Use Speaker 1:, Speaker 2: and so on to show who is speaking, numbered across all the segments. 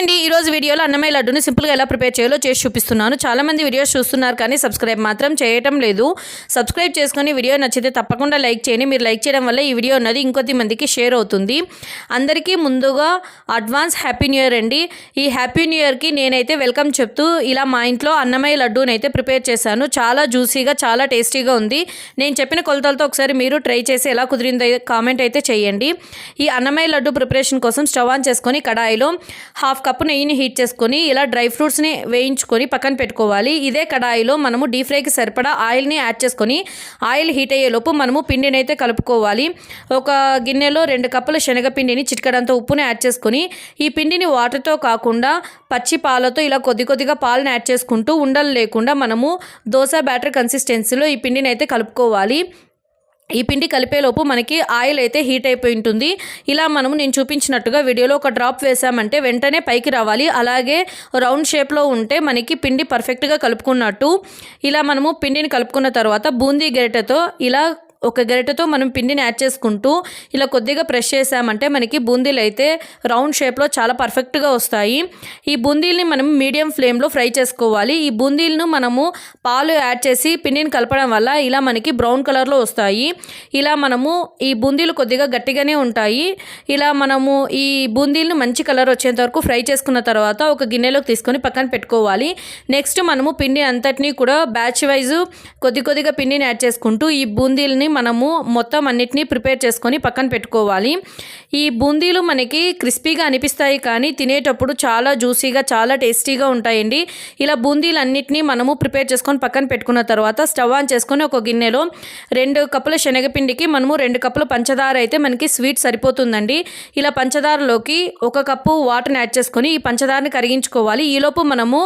Speaker 1: అండి ఈరోజు వీడియోలో అన్నమయ్య లడ్డుని సింపుల్గా ఎలా ప్రిపేర్ చేయాలో చేసి చూపిస్తున్నాను. చాలామంది వీడియోస్ చూస్తున్నారు కానీ సబ్స్క్రైబ్ మాత్రం చేయటం లేదు. సబ్స్క్రైబ్ చేసుకొని వీడియో నచ్చితే తప్పకుండా లైక్ చేయండి. మీరు లైక్ చేయడం వల్ల ఈ వీడియో ఉన్నది ఇంకొద్ది మందికి షేర్ అవుతుంది. అందరికీ ముందుగా అడ్వాన్స్ హ్యాపీ న్యూ ఇయర్ అండి. ఈ హ్యాపీ న్యూ ఇయర్కి నేనైతే వెల్కమ్ చెప్తూ ఇలా మా ఇంట్లో అన్నమయ్య లడ్డూని అయితే ప్రిపేర్ చేశాను. చాలా జ్యూసీగా చాలా టేస్టీగా ఉంది. నేను చెప్పిన కొలతలతో ఒకసారి మీరు ట్రై చేసి ఎలా కుదిరిందో కామెంట్ అయితే చేయండి. ఈ అన్నమయ్య లడ్డు ప్రిపరేషన్ కోసం స్టవ్ ఆన్ చేసుకొని కడాయిలో హాఫ్ కప్పు నెయ్యిని హీట్ చేసుకొని ఇలా డ్రై ఫ్రూట్స్ని వేయించుకొని పక్కన పెట్టుకోవాలి. ఇదే కడాయిలో మనము డీప్ ఫ్రైకి సరిపడా ఆయిల్ని యాడ్ చేసుకొని ఆయిల్ హీట్ అయ్యేలోపు మనము పిండిని అయితే కలుపుకోవాలి. ఒక గిన్నెలో రెండు కప్పుల శనగపిండిని చిటికడంతో ఉప్పుని యాడ్ చేసుకొని ఈ పిండిని వాటర్తో కాకుండా పచ్చి పాలతో ఇలా కొద్ది కొద్దిగా పాలను యాడ్ చేసుకుంటూ ఉండలు లేకుండా మనము దోశ బ్యాటర్ కన్సిస్టెన్సీలో ఈ పిండిని అయితే కలుపుకోవాలి. ఈ పిండి కలిపేలోపు మనకి ఆయిల్ అయితే హీట్ అయిపోయి ఉంటుంది. ఇలా మనము నేను చూపించినట్టుగా వీడియోలో ఒక డ్రాప్ వేసామంటే వెంటనే పైకి రావాలి. అలాగే రౌండ్ షేప్లో ఉంటే మనకి పిండి పర్ఫెక్ట్గా కలుపుకున్నట్టు. ఇలా మనము పిండిని కలుపుకున్న తర్వాత బూందీ గరిటెతో ఇలా ఒక గరిటెతో మనం పిండిని యాడ్ చేసుకుంటూ ఇలా కొద్దిగా ప్రెష్ చేసామంటే మనకి బూందీలు అయితే రౌండ్ షేప్లో చాలా పర్ఫెక్ట్గా వస్తాయి. ఈ బూందీల్ని మనం మీడియం ఫ్లేమ్లో ఫ్రై చేసుకోవాలి. ఈ బూందీలను మనము పాలు యాడ్ చేసి పిండిని కలపడం వల్ల ఇలా మనకి బ్రౌన్ కలర్లో వస్తాయి. ఇలా మనము ఈ బూందీలు కొద్దిగా గట్టిగానే ఉంటాయి. ఇలా మనము ఈ బూందీలను మంచి కలర్ వచ్చేంత వరకు ఫ్రై చేసుకున్న తర్వాత ఒక గిన్నెలోకి తీసుకొని పక్కన పెట్టుకోవాలి. నెక్స్ట్ మనము పిండి అంతటినీ కూడా బ్యాచ్ వైజ్ కొద్ది కొద్దిగా పిండిని యాడ్ చేసుకుంటూ ఈ బూందీలని మనము మొత్తం అన్నిటినీ ప్రిపేర్ చేసుకొని పక్కన పెట్టుకోవాలి. ఈ బూందీలు మనకి క్రిస్పీగా అనిపిస్తాయి కానీ తినేటప్పుడు చాలా జ్యూసీగా చాలా టేస్టీగా ఉంటాయండి. ఇలా బూందీలు అన్నిటినీ మనము ప్రిపేర్ చేసుకొని పక్కన పెట్టుకున్న తర్వాత స్టవ్ ఆన్ చేసుకొని ఒక గిన్నెలో రెండు కప్పుల శనగపిండికి మనము రెండు కప్పుల పంచదార అయితే మనకి స్వీట్ సరిపోతుందండి. ఇలా పంచదారలోకి ఒక కప్పు వాటర్ని యాడ్ చేసుకొని ఈ పంచదారని కరిగించుకోవాలి. ఈలోపు మనము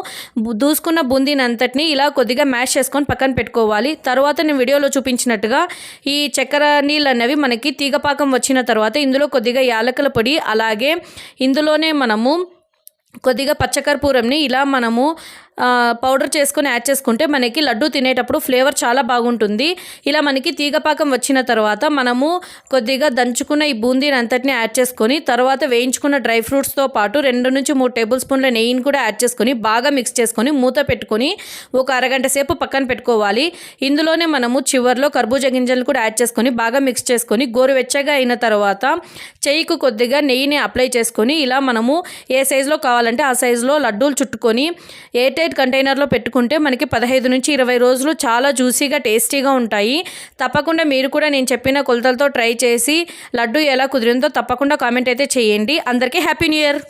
Speaker 1: దూసుకున్న బూందీని అంతటిని ఇలా కొద్దిగా మ్యాష్ చేసుకొని పక్కన పెట్టుకోవాలి. తర్వాత నేను వీడియోలో చూపించినట్టుగా ఈ చక్కెర నీళ్ళు అనేవి మనకి తీగపాకం వచ్చిన తర్వాత ఇందులో కొద్దిగా యాలకుల పొడి అలాగే ఇందులోనే మనము కొద్దిగా పచ్చకర్పూరంని ఇలా మనము పౌడర్ చేసుకొని యాడ్ చేసుకుంటే మనకి లడ్డు తినేటప్పుడు ఫ్లేవర్ చాలా బాగుంటుంది. ఇలా మనకి తీగపాకం వచ్చిన తర్వాత మనము కొద్దిగా దంచుకున్న ఈ బూందీని అంతటిని యాడ్ చేసుకొని తర్వాత వేయించుకున్న డ్రై ఫ్రూట్స్తో పాటు రెండు నుంచి మూడు టేబుల్ స్పూన్ల నెయ్యిని కూడా యాడ్ చేసుకొని బాగా మిక్స్ చేసుకొని మూత పెట్టుకొని ఒక అరగంట సేపు పక్కన పెట్టుకోవాలి. ఇందులోనే మనము చివర్లో కర్బూజ గింజలు కూడా యాడ్ చేసుకొని బాగా మిక్స్ చేసుకొని గోరువెచ్చగా అయిన తర్వాత చెయ్యికి కొద్దిగా నెయ్యిని అప్లై చేసుకొని ఇలా మనము ఏ సైజులో కావాలంటే ఆ సైజులో లడ్డూలు చుట్టుకొని ఏ ఎయిర్టైట్ కంటైనర్లో పెట్టుకుంటే మనకి పదహైదు నుంచి ఇరవై రోజులు చాలా జ్యూసీగా టేస్టీగా ఉంటాయి. తప్పకుండా మీరు కూడా నేను చెప్పిన కొలతలతో ట్రై చేసి లడ్డు ఎలా కుదిరిందో తప్పకుండా కామెంట్ అయితే చేయండి. అందరికీ హ్యాపీ న్యూ ఇయర్!